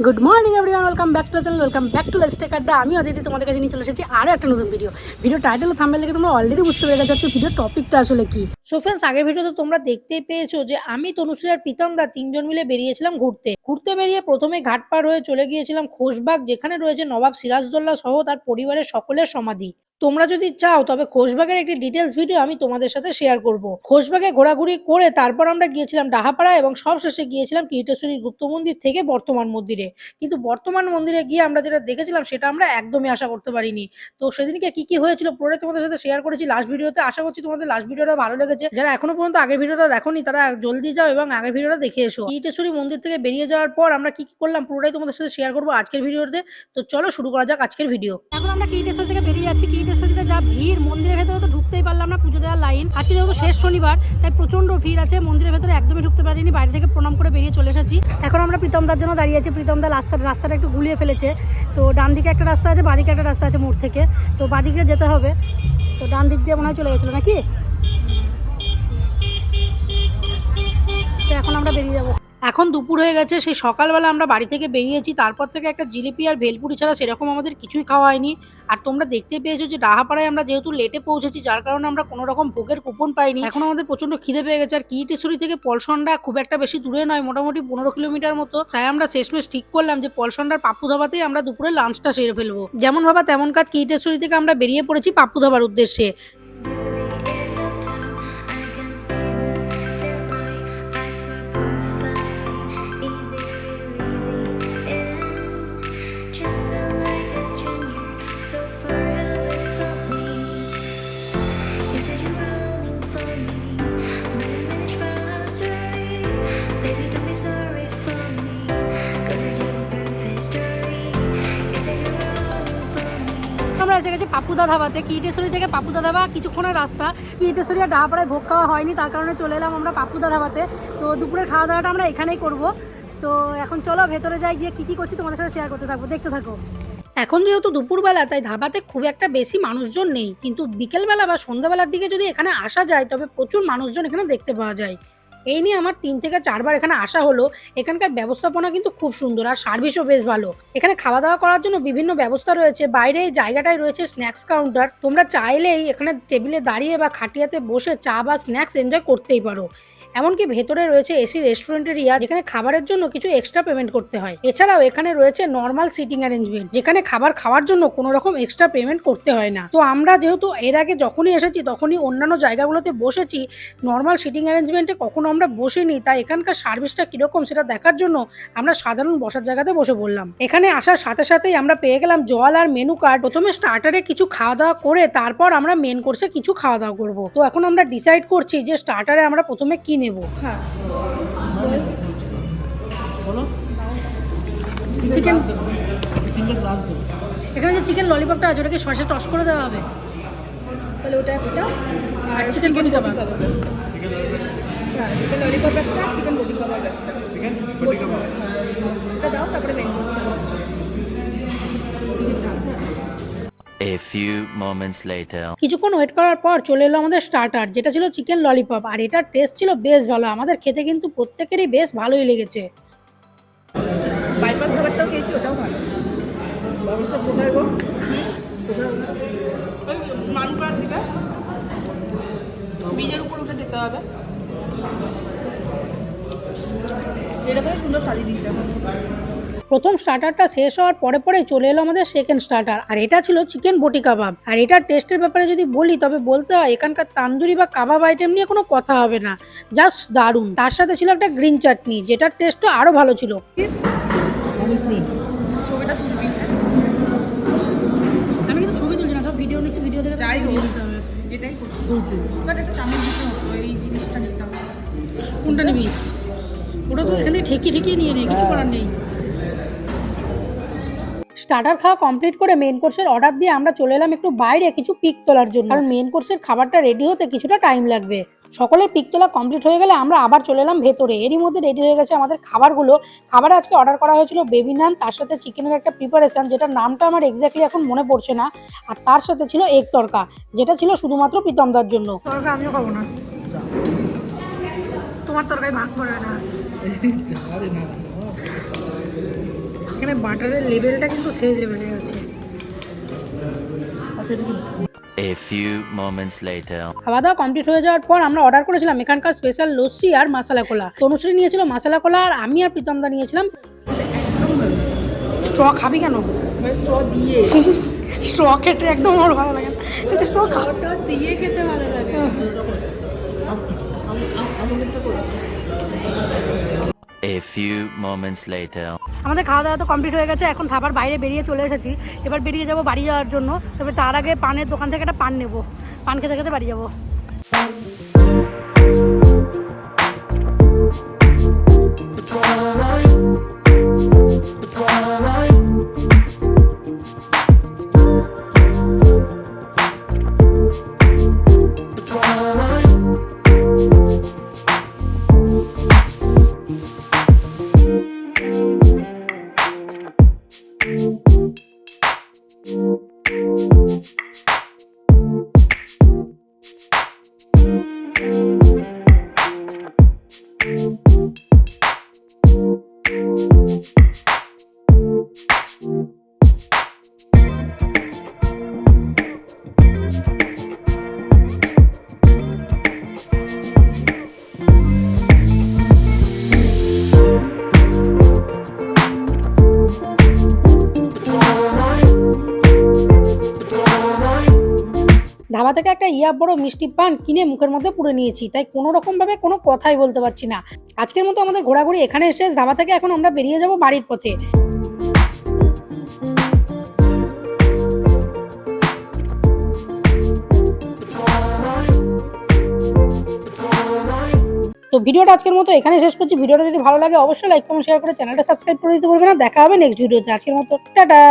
Good morning everyone welcome back to channel welcome back to লেস্টেক আড্ডা আমি অদিতি তোমাদের কাছে নিয়ে চলে এসেছি আরও একটা নতুন ভিডিও ভিডিও টাইটেল ও থাম্বেল দেখে তোমরা অলরেডি বুঝতে পেরে গেছো আজকে ভিডিও টপিকটা আসলে কি। সো ফ্রেন্ডস আগের ভিডিওতে তোমরা দেখতে পেয়েছ যে আমি, তনুশ্রী আর প্রীতম দা তিনজন মিলে বেরিয়েছিলাম ঘুরতে। ঘুরতে বেরিয়ে প্রথমে ঘাট পার হয়ে চলে গিয়েছিলাম খোশবাগ, যেখানে রয়েছে নবাব সিরাজদৌল্লা সহ তার পরিবারের সকলের সমাধি। তোমরা যদি চাও, তবে খোশবাগের একটি ডিটেলস ভিডিও আমি তোমাদের সাথে শেয়ার করব। খোশবাগে ঘোরাঘুরি করে তারপর আমরা গিয়েছিলাম ডাহাপাড়া এবং সবশেষে গিয়েছিলাম কীর্তেশ্বরী গুপ্ত মন্দির থেকে বর্তমান মন্দিরে। কিন্তু বর্তমান মন্দিরে গিয়ে আমরা যেটা দেখেছিলাম, সেটা আমরা একদমই আশা করতে পারিনি। তো সেদিনকে কি কি হয়েছিল পুরোটাই তোমাদের সাথে শেয়ার করেছি। লাস্ট ভিডিওতে আশা করছি তোমাদের লাস্ট ভিডিওটা ভালো লেগেছে। যারা এখনও পর্যন্ত আগের ভিডিওটা দেখোনি, তারা জলদি যাও এবং আগের ভিডিওটা দেখে এসো। কীটেশ্বরী মন্দির থেকে বেরিয়ে যাওয়ার পর আমরা কি কি করলাম, পুরোটাই তোমাদের সাথে শেয়ার করব আজকের ভিডিওতে তো। চলো শুরু করা যাক আজকের ভিডিও এখন আমরা কিটেশ্বর থেকে বেরিয়ে যাচ্ছি। কিটেশ্বরীতে যা ভিড়, মন্দিরের ভেতরে তো ঢুকতেই পারলাম না পুজো দেওয়ার লাইন। আজকে যেহেতু শেষ শনিবার, তাই প্রচণ্ড ভিড় আছে, মন্দিরের ভেতরে একদমই ঢুকতে পারিনি, বাইরে থেকে প্রণাম করে বেরিয়ে চলে এসেছি। এখন আমরা প্রীতমদার জন্য দাঁড়িয়ে আছি। প্রীতমদা রাস্তাটা রাস্তাটা একটু গুলিয়ে ফেলেছে। তো ডান দিকে একটা রাস্তা আছে বাঁদিকে একটা রাস্তা আছে মোড় থেকে। তো বাঁদিকে যেতে হবে। তো ডান দিক দিয়ে মনে হয় চলে গেছিল নাকি? তো এখন আমরা বেরিয়ে যাব। এখন দুপুর হয়ে গেছে, সেই সকালবেলা আমরা বাড়ি থেকে বেরিয়েছি, তারপর থেকে একটা জিলিপি আর ভেলপুরি ছাড়া সেরকম আমাদের কিছুই খাওয়া হয়নি। আর তোমরা দেখতে পেয়েছ যে ডাহাপাড়ায় আমরা যেহেতু লেটে পৌঁছেছি, যার কারণে আমরা কোনো রকম ভোগের কুপন পাইনি। এখন আমাদের প্রচণ্ড খিদে পেয়ে গেছে, আর কিটেশ্বরী থেকে পলসন্ডা খুব একটা বেশি দূরে নয়, মোটামুটি পনেরো কিলোমিটার মতো। তাই আমরা শেষমেশ ঠিক করলাম যে পলসন্ডার পাপ্পু ধাবাতেই আমরা দুপুরে লাঞ্চটা সেরে ফেলব। যেমন ভাবা তেমন কাজ কিটেশ্বরী থেকে আমরা বেরিয়ে পড়েছি পাপ্পু ধাবার উদ্দেশ্যে। এসে গেছি পাপুদা ধাবাতে। কিটেশ্বরী থেকে পাপুদা ধাবা কিছুক্ষণের রাস্তা। কিটেশ্বরী আর ডাহাপাড়ায় ভোগ খাওয়া হয়নি, তার কারণে চলে এলাম আমরা পাপুদা ধাবাতে। তো দুপুরের খাওয়া দাওয়াটা আমরা এখানেই করব। তো এখন চলো ভেতরে যাই, গিয়ে কী কী করছি তোমাদের সাথে শেয়ার করতে থাকব। দেখতে থাকো। এখন যেহেতু দুপুরবেলা, তাই ধাবাতে খুব একটা বেশি মানুষজন নেই। কিন্তু বিকেলবেলা বা সন্ধ্যাবেলার দিকে যদি এখানে আসা যায়, তবে প্রচুর মানুষজন এখানে দেখতে পাওয়া যায়। এই নিয়ে আমার তিন থেকে চারবার এখানে আসা হলো। এখানকার ব্যবস্থাপনা কিন্তু খুব সুন্দর আর সার্ভিসও বেশ ভালো। এখানে খাওয়া দাওয়া করার জন্য বিভিন্ন ব্যবস্থা রয়েছে। বাইরে এই জায়গাটায় রয়েছে স্ন্যাক্স কাউন্টার তোমরা চাইলেই এখানে টেবিলে দাঁড়িয়ে বা খাটিয়াতে বসে চা বা স্ন্যাক্স এনজয় করতেই পারো। এমনকি ভেতরে রয়েছে এসি রেস্টুরেন্টের এরিয়া যেখানে খাবারের জন্য কিছু এক্সট্রা পেমেন্ট করতে হয়। এছাড়াও এখানে রয়েছে নর্মাল সিটিং অ্যারেঞ্জমেন্ট যেখানে খাবার খাওয়ার জন্য কোনো রকম এক্সট্রা পেমেন্ট করতে হয় না। তো আমরা যেহেতু এর আগে যখনই এসেছি, তখনই অন্যান্য জায়গাগুলোতে বসেছি নর্মাল সিটিং অ্যারেঞ্জমেন্টে কখনো আমরা বসিনি, তাই এখানকার সার্ভিসটা কীরকম সেটা দেখার জন্য আমরা সাধারণ বসার জায়গাতে বসে পড়লাম। এখানে আসার সাথে সাথেই আমরা পেয়ে গেলাম জল আর মেনু কার্ড প্রথমে স্টার্টারে কিছু খাওয়া দাওয়া করে তারপর আমরা মেন কোর্সে কিছু খাওয়া দাওয়া করব। তো এখন আমরা ডিসাইড করছি যে স্টার্টারে আমরা প্রথমে কি নেব। হ্যাঁ। চিকেন এখানে যে চিকেন ললিপপটা আছে ওটাকে সসে টস করে দেওয়া হবে। তাহলে ওটা একটা আর chicken boti kebab chicken lollipop একটা চিকেন বডি কাবাব একটা। এটা দাও তারপরে main A few moments later. কিছুক্ষণ ওয়েট করার পর চলে এলো আমাদের স্টার্টার যেটা ছিল চিকেন ললিপপ আর এটার টেস্ট ছিল বেশ ভালো। আমাদের খেতে কিন্তু প্রত্যেকেরই বেশ ভালোই লেগেছে। বাইপাস খাবারটাও খেয়েছি ওটাও ভালো। বাবুটা কোথায় গো? ওই মানপাড়ার দিকে। বীজের উপর উঠে যেতে হবে। এরকমই সুন্দর সাজিয়ে দিয়েছে প্রথম স্টার্টারটা শেষ হওয়ার পরে পরে চলে এলো আমাদের সেকেন্ড স্টার্টার আর এটা ছিল চিকেন বটি কাবাব আর এটার টেস্টের ব্যাপারে যদি বলি তবে বলতে হয় এখানকার তান্দুরি বা কাবাব আইটেম নিয়ে কোনো কথা হবে না। জাস্ট দারুণ। তার সাথে ছিল একটা গ্রিন চাটনি যেটার টেস্টও আরও ভালো ছিল। আমি কিন্তু ছবি তুলছি না সব ভিডিও নিচ্ছি ভিডিও দেখে যাই হোক। নিতে করছি। বাট একটা চামচ দিতে হতো এই জিনিসটা নিতাম। কোনটা নিবি? ওটা তো এখান থেকে ঠেকিয়ে ঠেকিয়ে নিয়ে নেই কিছু করার নেই। স্টার্টার খাওয়া কমপ্লিট করে মেন কোর্সের অর্ডার দিয়ে আমরা চলে এলাম একটু বাইরে কিছু পিক তোলার জন্য। কারণ মেন কোর্সের খাবারটা রেডি হতে কিছুটা টাইম লাগবে। সকলের পিক তোলা কমপ্লিট হয়ে গেলে আমরা আবার চলে এলাম ভেতরে। এরই মধ্যে রেডি হয়ে গেছে আমাদের খাবারগুলো। খাবার আজকে অর্ডার করা হয়েছিল বেবি নান তার সাথে চিকেনের একটা প্রিপারেশন যেটার নামটা আমার এক্স্যাক্টলি এখন মনে পড়ছে না। আর তার সাথে ছিল এগ তরকা যেটা ছিল শুধুমাত্র প্রীতমদার জন্য। তরকারি আমিও খাব না। তোমার তরকারি ভাগ করে না। মানে বাটারের লেভেলটা কিন্তু সেই লেভেলে আছে আচ্ছা A few moments later. খাওয়া দাওয়া কমপ্লিট হয়ে যাওয়ার পর আমরা অর্ডার করেছিলাম এখানকার স্পেশাল লস্যি আর মশলা কোলা তনুশ্রী নিয়েছিল মশলা কোলা আর আমি আর প্রীতমদা নিয়েছিলাম স্ট্র খাবি কেন মানে স্ট্র দিয়ে স্ট্র খেতে একদম আমার ভালো লাগে না স্ট্র খা স্ট্রটা দিয়ে খেতে ভালো লাগে few moments later. আমাদের খাওয়া দাওয়া তো কমপ্লিট হয়ে গেছে, এখন খাবার বাইরে বেরিয়ে চলে এসেছি। এবার বেরিয়ে যাব বাড়ি যাওয়ার জন্য, তবে তার আগে পানের দোকান থেকে একটা পান নেব। পান খেতে খেতে বাড়ি যাব। থেকে একটা ইয়া বড় মিষ্টি পান কিনে মুখের মধ্যে পুরে নিয়েছি। তাই কোনো রকম ভাবে কোনো কথাই বলতে পারছি না। আজকের মতো আমাদের ঘোরাঘুরি এখানে শেষ। ধাবা থেকে এখন আমরা বেরিয়ে যাব বাড়ির পথে। তো ভিডিওটা আজকের মতো এখানে শেষ করছি। ভিডিওটা যদি ভালো লাগে অবশ্যই লাইক কমেন্ট শেয়ার করে চ্যানেলটা সাবস্ক্রাইব করে দিতে বলবেন না। দেখা হবে নেক্সট ভিডিওতে আজকের মতো টাটা।